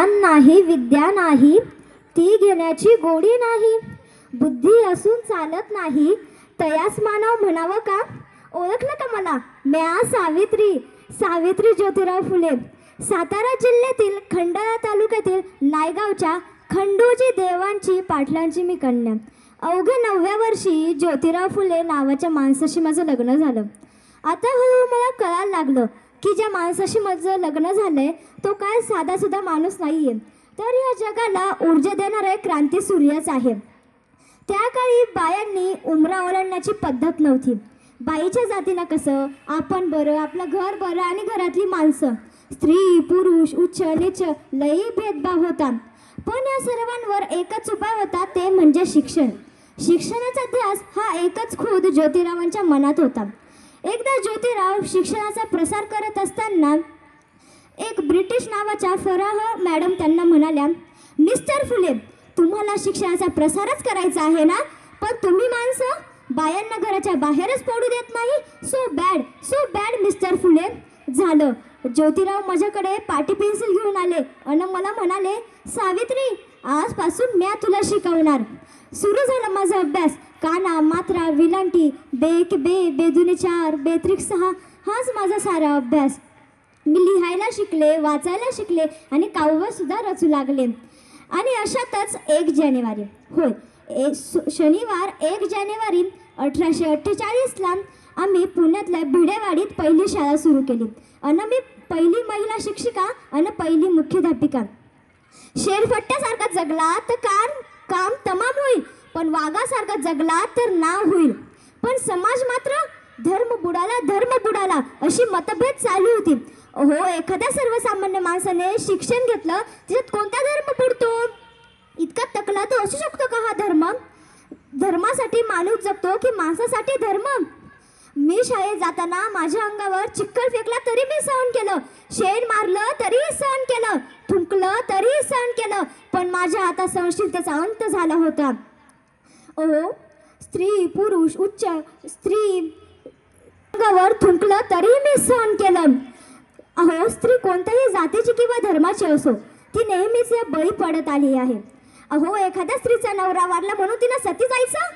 ज्ञान नाही विद्या नाही ती घेण्याची गोडी नाही बुद्धी असून चालत नाही. तयास मानव म्हणावं का? ओळखलं का मला? म्या सावित्री सावित्री ज्योतिराव फुले. सातारा जिल्ह्यातील खंडाळा तालुक्यातील नायगावच्या खंडोजी देवांची पाटलांची मी कन्या. अवघ्या नवव्या वर्षी ज्योतिराव फुले नावाच्या माणसाशी माझं लग्न झालं. आता हळूहळू मला कळायला लागलं की ज्या माणसाशी माझं लग्न झालंय तो काय साधासुद्धा माणूस नाही आहे तर या जगाला ऊर्जा देणारा एक क्रांती सूर्यच आहे. त्या काळी बायांनी उमरा ओलांडण्याची पद्धत नव्हती. बाईच्या जातीनं कसं आपण बरं आपलं घर बरं आणि घरातली माणसं. स्त्री पुरुष उच्च नीच लई भेदभाव होता. पण या सर्वांवर एकच उपाय होता ते म्हणजे शिक्षण. शिक्षणाचा ध्यास हा एकच खुद ज्योतिरावांच्या मनात होता. एकदा ज्योतिराव शिक्षणाचा प्रसार करत असताना एक ब्रिटिश नावाच्या फराह मॅडम त्यांना म्हणाल्या मिस्टर फुले तुम्हाला शिक्षणाचा प्रसारच करायचा आहे ना? पण तुम्ही माणसं बायांना घराच्या बाहेरच पडू देत नाही? So bad so bad mister Phule झालं. ज्योतिराव माझ्याकडे पाटी पेन्सिल घेऊन आले आणि मला म्हणाले सावित्री आजपासून म्या तुला शिकवणार. सुरू झाला माझा अभ्यास. काना मात्रा विलांटी बेक बे बेदुने चार बेत्रिक सहा हाच माझा सारा अभ्यास. मी लिहायला शिकले वाचायला शिकले आणि काव्यसुद्धा रचू लागले. आणि अशातच एक जानेवारी. होय ए शनिवार एक जानेवारी अठराशे अठ्ठेचाळीसला आम्ही पुण्यातल्या भिडेवाडीत पहिली शाळा सुरू केली. आणि मी पहिली महिला शिक्षिका आणि पहिली मुख्याध्यापिका. शेरफट्ट्यासारखा जगला तर काम काम तमाम होईल. पण वाघासारखा जगला तर नाव होईल. पण समाज मात्र धर्म बुडाला धर्म बुडाला अशी मतभेद चालू होती. हो एखाद्या सर्वसामान्य माणसाने शिक्षण घेतलं त्याच्यात कोणता धर्म बुडतो? इतका तकला तर असू शकतो का हा धर्म? धर्मासाठी माणूस जगतो की माणसासाठी धर्म? मी शाळेत जाताना माझ्या अंगावर चिखल फेकला तरी मी सहन केलं. शेण मारलं तरीही सहन केलं. थुंकलं तरीही सहन केलं. पण माझ्या आता सहनशीलतेचा अंत झाला होता. ओ स्त्री पुरुष उच्च स्त्री अंगावर थुंकलं तरीही मी सहन केलं. अहो स्त्री कोणत्याही जातीची किंवा धर्माची असो ती नेहमीच या बळी पडत आली आहे. अहो एखाद्या स्त्रीचा नवरा वारला म्हणून तिनं सती जायचं?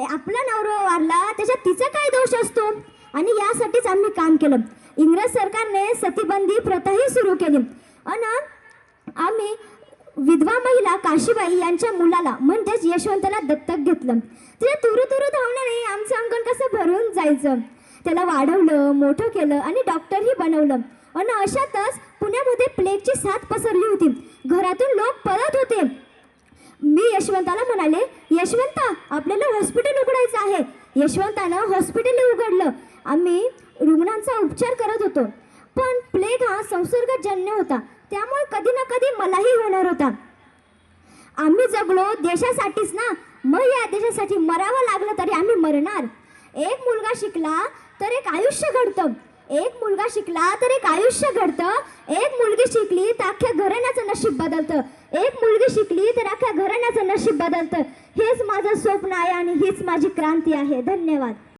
ए, आपला नवरा वारला त्याच्यात तिचा काय दोष असतो? आणि यासाठीच आम्ही काम केलं. इंग्रज सरकारने सतीबंदी प्रथाही सुरू केली. अन आम्ही विधवा महिला काशीबाई यांच्या मुलाला म्हणजेच यशवंताला दत्तक घेतलं. तिला तुरु तुरु धावण्याने आमचं अंगण कसं भरून जायचं? त्याला वाढवलं मोठं केलं आणि डॉक्टरही बनवलं. आणि अशातच पुण्यामध्ये प्लेगची साथ पसरली होती. घरातून लोक पळत होते. मी यशवंताला म्हणाले यशवंता आपल्याला हॉस्पिटल उघडायचं आहे. यशवंतानं हॉस्पिटल उघडलं. आम्ही रुग्णांचा उपचार करत होतो. पण प्लेग हा संसर्गजन्य होता. त्यामुळे कधी ना कधी मलाही होणार होता. आम्ही जगलो देशासाठीच ना. मग या देशासाठी मरावं लागलं तरी आम्ही मरणार. एक मुलगा शिकला तर एक आयुष्य घडतं. एक मुलगा शिकला तर एक आयुष्य घडतं. एक मुलगी शिकली तर अख्ख्या घराण्याचं नशीब बदलतं. एक मुलगी शिकली तर अख्ख्या घराण्याचं नशीब बदलतं. हेच माझं स्वप्न आहे आणि हीच माझी क्रांती आहे. धन्यवाद.